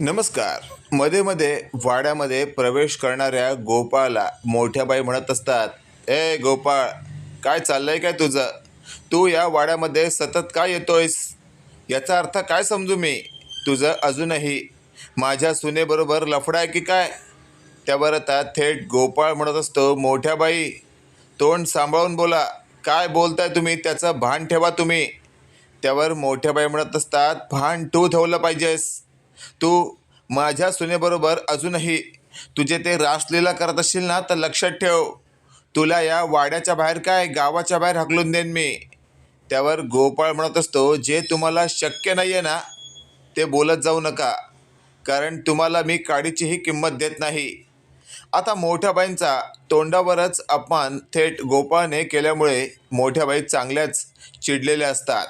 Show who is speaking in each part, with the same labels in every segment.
Speaker 1: नमस्कार. मध्ये मध्ये वाड्यामध्ये प्रवेश करणाऱ्या गोपाळला मोठ्या बाई म्हणत असतात ए गोपाळ काय चाललंय काय तुझं? तू या वाड्यामध्ये सतत काय येतोयस? याचा अर्थ काय समजू मी? तुझं अजूनही माझ्या सुनेबरोबर लफडा आहे की काय? त्यावर आता थेट गोपाळ म्हणत असतो मोठ्या बाई तोंड सांभाळून बोला. काय बोलताय तुम्ही? त्याचं भान ठेवा तुम्ही. त्यावर मोठ्या बाई म्हणत असतात भान तू ठेवलं पाहिजेस. तू माझ्या सुनेबरोबर अजूनही तुझे ते रासलीला करत असशील ना तर लक्षात ठेव. तुला या वाड्याच्या बाहेर काय गावाच्या बाहेर हकलून देईन मी. त्यावर गोपाळ म्हणत असतो जे तुम्हाला शक्य नाही आहे ना ते बोलत जाऊ नका. कारण तुम्हाला मी काडीचीही किंमत देत नाही. आता मोठ्याबाईंचा तोंडावरच अपमान थेट गोपाळने केल्यामुळे मोठ्याबाई चांगल्याच चिडलेल्या असतात.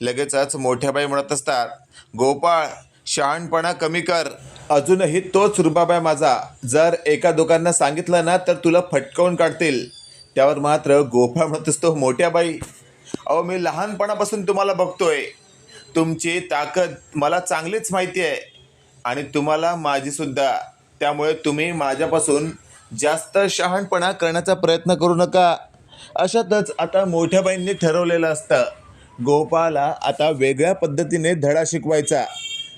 Speaker 1: लगेचच मोठ्याबाई म्हणत असतात गोपाळ शहाणपणा कमी कर. अजूनही तोच रुबाब आहे माझा. जर एका दुकाननं सांगितलं ना तर तुला फटकावून काढतील. त्यावर मात्र गोपाळ म्हणत असतो मोठ्या बाई अहो मी लहानपणापासून तुम्हाला बघतोय. तुमची ताकद मला चांगलीच माहिती आहे आणि तुम्हाला माझीसुद्धा त्यामुळे तुम्ही माझ्यापासून जास्त शहाणपणा करण्याचा प्रयत्न करू नका. अशातच आता मोठ्या बाईंनी ठरवलेलं असतं. गोपाला आता वेगळ्या पद्धतीने धडा शिकवायचा.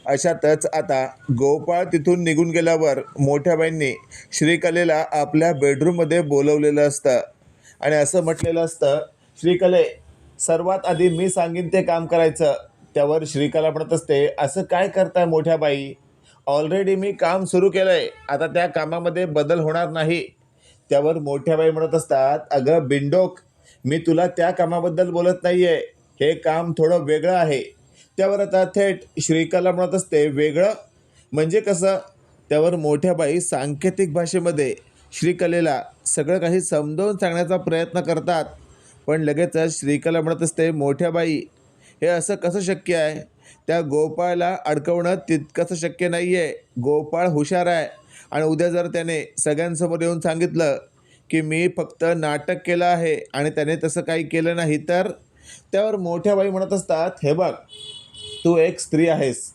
Speaker 1: अशातच आता गोपाळ तिथून निघून गेल्यावर मोठ्या बाईंनी श्रीकलेला आपल्या बेडरूममध्ये बोलवलेलं असतं. आणि असं म्हटलेलं असतं श्रीकले सर्वात आधी मी सांगेन ते काम करायचं. त्यावर श्रीकला म्हणत असते असं काय करताय मोठ्या बाई? ऑलरेडी मी काम सुरू केलं आहे आता त्या कामामध्ये बदल होणार नाही. त्यावर मोठ्या बाई म्हणत असतात अगं बिंडोक मी तुला त्या कामाबद्दल बोलत नाही आहे हे काम थोडं वेगळं आहे. त्यावर आता थेट श्रीकला म्हणत असते वेगळं? म्हणजे कसं? त्यावर मोठ्या बाई सांकेतिक भाषेमध्ये श्रीकलेला सगळं काही समजावून सांगण्याचा प्रयत्न करतात. पण लगेचच श्रीकला म्हणत असते मोठ्या बाई हे असं कसं शक्य आहे? त्या गोपाळला अडकवणं तितकंसं शक्य नाही आहे गोपाळ हुशार आहे. आणि उद्या जर त्याने सगळ्यांसमोर येऊन सांगितलं की मी फक्त नाटक केलं आहे आणि त्याने तसं काही केलं नाही तर? त्यावर मोठ्या बाई म्हणत असतात हे बघ तू एक स्त्री आहेस.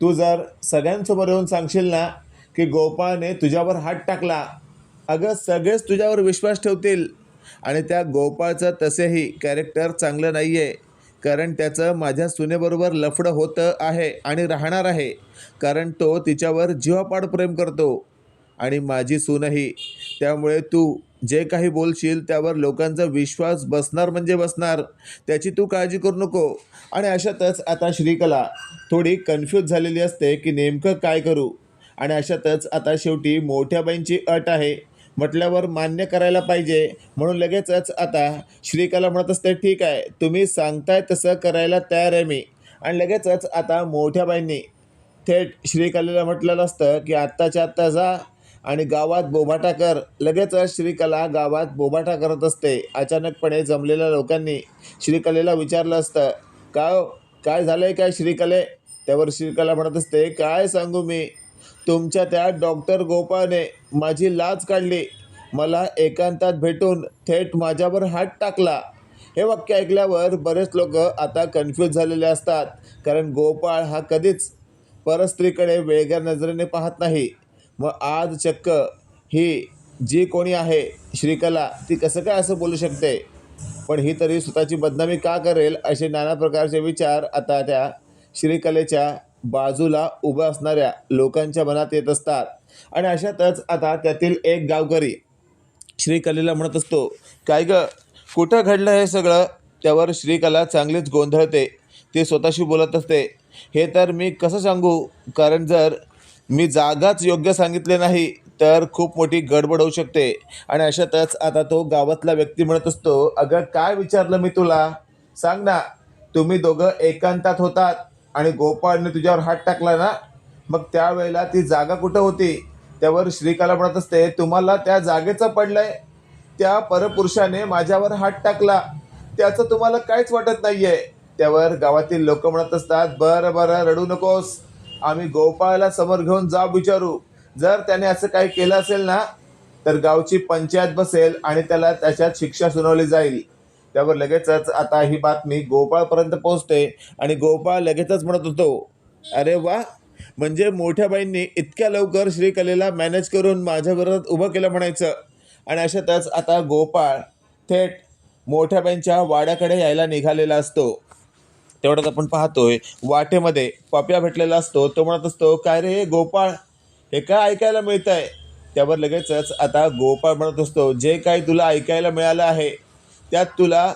Speaker 1: तू जर सगळ्यांसमोर येऊन सांगशील ना की गोपाळने तुझ्यावर हात टाकला. अगं सगळेच तुझ्यावर विश्वास ठेवतील. आणि त्या गोपाळचं तसेही कॅरेक्टर चांगलं नाही आहे कारण त्याचं माझ्या सुनेबरोबर लफडं होतं आहे आणि राहणार आहे. कारण तो तिच्यावर जीवापाड प्रेम करतो. आणि माझी सूनही. त्यामुळे तू जे काही बोलशील त्यावर लोकांचा विश्वास बसणार म्हणजे बसणार. त्याची तू काळजी करू नको. आणि अशातच आता श्रीकला थोडी कन्फ्यूज झालेली असते की नेमकं काय करू? आणि अशातच आता शेवटी मोठ्या बाईंची अट आहे. म्हटल्यावर मान्य करायला पाहिजे. म्हणून लगेचच आता श्रीकला म्हणत असते ठीक आहे तुम्ही सांगताय तसं करायला तयार आहे मी. आणि लगेचच आता मोठ्या बाईंनी थेट श्रीकलेला म्हटलेलं असतं की आत्ताच्या आत्ता जा. आणि गावात बोभाटा कर. लगेचच श्रीकला गावात बोभाटा करत असते. अचानकपणे जमलेल्या लोकांनी श्रीकलेला विचारलं असतं का हो? काय झालं आहे काय श्रीकले? त्यावर श्रीकला म्हणत असते काय सांगू मी? तुमच्या त्या डॉक्टर गोपाळने माझी लाज काढली. मला एकांतात भेटून थेट माझ्यावर हात टाकला. हे वाक्य ऐकल्यावर बरेच लोक आता कन्फ्यूज झालेले असतात कारण गोपाळ हा कधीच परस्त्रीकडे वेगळ्या नजरेने पाहत नाही. मग आज चक्क ही जी कोणी आहे श्रीकला ती कसं काय असं बोलू शकते? पण ही तरी स्वतःची बदनामी का करेल असे नाना प्रकारचे विचार आता त्या श्रीकलेच्या बाजूला उभं असणाऱ्या लोकांच्या मनात येत असतात. आणि अशातच आता त्यातील एक गावकरी श्रीकलेला म्हणत असतो काय ग कुठं घडलं हे सगळं? त्यावर श्रीकला चांगलीच गोंधळते. ती स्वतःशी बोलत असते हे तर मी कसं सांगू? कारण जर मी जागाच योग्य सांगितले नाही तर खूप मोठी गडबड होऊ शकते. आणि अशातच आता तो गावातला व्यक्ती म्हणत असतो अगं काय विचारलं मी तुला? सांग ना तुम्ही दोघं एकांतात होतात आणि गोपाळने तुझ्यावर हात टाकला ना? मग त्यावेळेला ती जागा कुठं होती? त्यावर श्रीकाला म्हणत असते तुम्हाला त्या जागेचं पडलंय. त्या परपुरुषाने माझ्यावर हात टाकला. त्याचं तुम्हाला काहीच वाटत नाहीये. त्यावर गावातील लोक म्हणत असतात बरं बरं रडू नकोस. आम्ही गोपाळाला समोर घेऊन जा विचारू. जर त्याने असं काही केलं असेल ना तर गावची पंचायत बसेल आणि त्याला त्याच्यात शिक्षा सुनावली जाईल. त्यावर लगेचच आता ही बातमी गोपाळपर्यंत पोहोचते आणि गोपाळ लगेचच म्हणत होतो अरे वा म्हणजे मोठ्या बाईंनी इतक्या लवकर श्रीकलेला मॅनेज करून माझ्या उभं केलं म्हणायचं. आणि अशातच आता गोपाळ थेट मोठ्या बाईंच्या वाड्याकडे यायला निघालेला असतो. तेवढ्यात आपण पाहतोय वाटेमध्ये पप्या भेटलेला असतो तो म्हणत असतो काय रे गोपाळ? हे काय ऐकायला मिळत आहे त्यावर लगेचच आता गोपाळ म्हणत असतो जे काय तुला ऐकायला मिळालं आहे त्यात तुला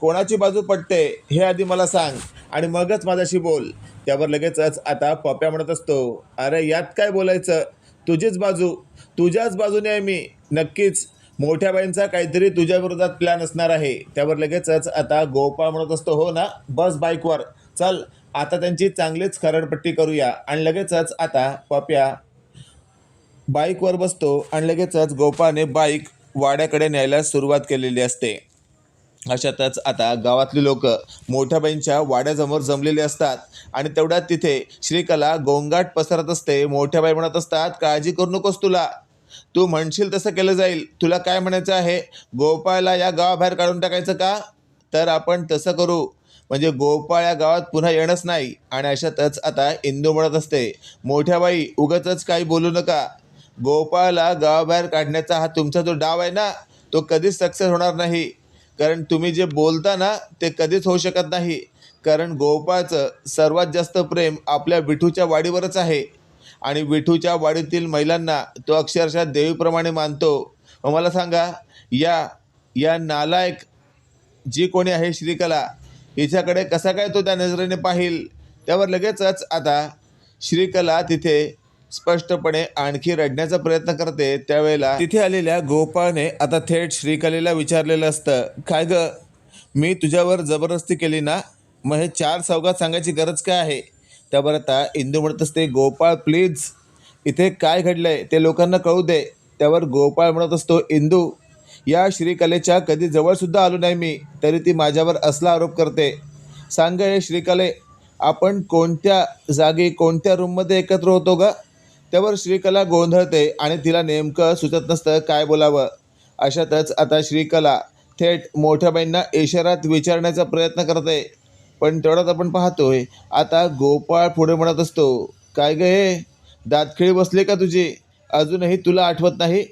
Speaker 1: कोणाची बाजू पडते हे आधी मला सांग आणि मगच माझ्याशी बोल. त्यावर लगेचच आता पप्या म्हणत असतो अरे यात काय बोलायचं? तुझीच बाजू तुझ्याच बाजूने आहे मी नक्कीच. मोठ्या बाईंचा काहीतरी तुझ्या विरोधात प्लॅन असणार आहे. त्यावर लगेचच आता गोपाळ म्हणत असतो हो ना बस बाईकवर. चल आता त्यांची चांगलीच खरडपट्टी करूया. आणि लगेचच आता पप्या बाईकवर बसतो आणि लगेचच गोपाने बाईक वाड्याकडे न्यायला सुरुवात केलेली असते. अशातच आता गावातली लोक मोठ्या बाईंच्या वाड्यासमोर जमलेली असतात आणि तेवढ्यात तिथे श्रीकला गोंगाट पसरत असते. मोठ्या बाई म्हणत असतात काळजी करू नकोस तुला. तू म्हणशील तसं केलं जाईल. तुला काय म्हणायचं आहे? गोपाळला या गावाबाहेर काढून टाकायचं का? तर आपण तसं करू. म्हणजे गोपाळ या गावात पुन्हा येणंच नाही. आणि अशातच आता इंदू म्हणत असते मोठ्या बाई उगाचच काही बोलू नका. गोपाळला गावाबाहेर काढण्याचा हा तुमचा जो डाव आहे ना तो कधीच सक्सेस होणार नाही. कारण तुम्ही जे बोलता ना ते कधीच होऊ शकत नाही. कारण गोपाळचं सर्वात जास्त प्रेम आपल्या विठूच्या वाडीवरच आहे. आणि विठूच्या वाडीतील महिलांना तो अक्षरशः देवीप्रमाणे मानतो. व मला सांगा या या नालायक जी कोणी आहे श्रीकला हिच्याकडे कसा काय तो त्या नजरेने पाहिल? त्यावर लगेचच आता श्रीकला तिथे स्पष्टपणे आणखी रडण्याचा प्रयत्न करते. त्यावेळेला तिथे आलेल्या गोपाळने आता थेट श्रीकलेला विचारलेलं असतं काय ग मी तुझ्यावर जबरदस्ती केली ना? मग हे चार चौघात सांगायची गरज काय आहे? त्यावर आता इंदू म्हणत असते गोपाळ प्लीज इथे काय घडलंय ते लोकांना कळू दे. त्यावर गोपाळ म्हणत असतो इंदू या श्रीकलेच्या कधी जवळसुद्धा आलो नाही मी तरी ती माझ्यावर असला आरोप करते. सांग हे श्रीकले आपण कोणत्या जागी कोणत्या रूममध्ये एकत्र होतो का त्यावर श्रीकला गोंधळते आणि तिला नेमकं सुचत नसतं काय बोलावं. अशातच आता श्रीकला थेट मोठ्या बाईंना इशारात विचारण्याचा प्रयत्न करते. पण तेवढ्यात आपण पाहतोय आता गोपाळ पुढे म्हणत असतो काय ग हे? दातखिळी बसले का तुझी? अजूनही तुला आठवत नाही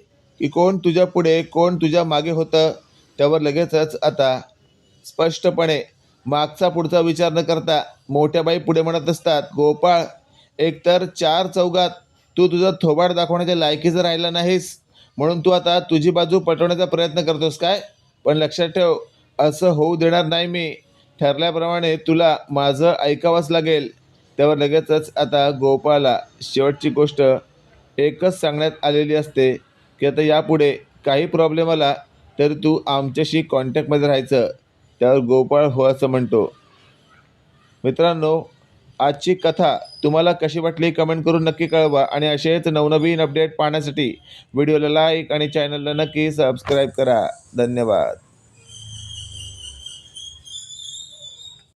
Speaker 1: की कोण तुझ्या पुढे कोण तुझ्या मागे होतं? त्यावर लगेचच आता स्पष्टपणे मागचा पुढचा विचार न करता मोठ्या बाई पुढे म्हणत असतात गोपाळ एकतर चार चौघात तू तुझा थोबाड दाखवण्याच्या लायकीचं राहिला नाहीस म्हणून तू आता तुझी बाजू पटवण्याचा प्रयत्न करतोस काय? पण लक्षात ठेव असं होऊ देणार नाही मी. ठरल्याप्रमाणे तुला माझं ऐकावंच लागेल. त्यावर लगेचच आता गोपाला शेवटची गोष्ट एकच सांगण्यात आलेली असते की आता यापुढे काही प्रॉब्लेम आला तर तू आमच्याशी कॉन्टॅक्टमध्ये राहायचं. त्यावर गोपाळ हो असं म्हणतो. मित्रांनो आजची कथा तुम्हाला कशी वाटली कमेंट करून नक्की कळवा आणि असेच नवनवीन अपडेट पाहण्यासाठी व्हिडिओला लाईक आणि चॅनलला नक्की सबस्क्राईब करा. धन्यवाद.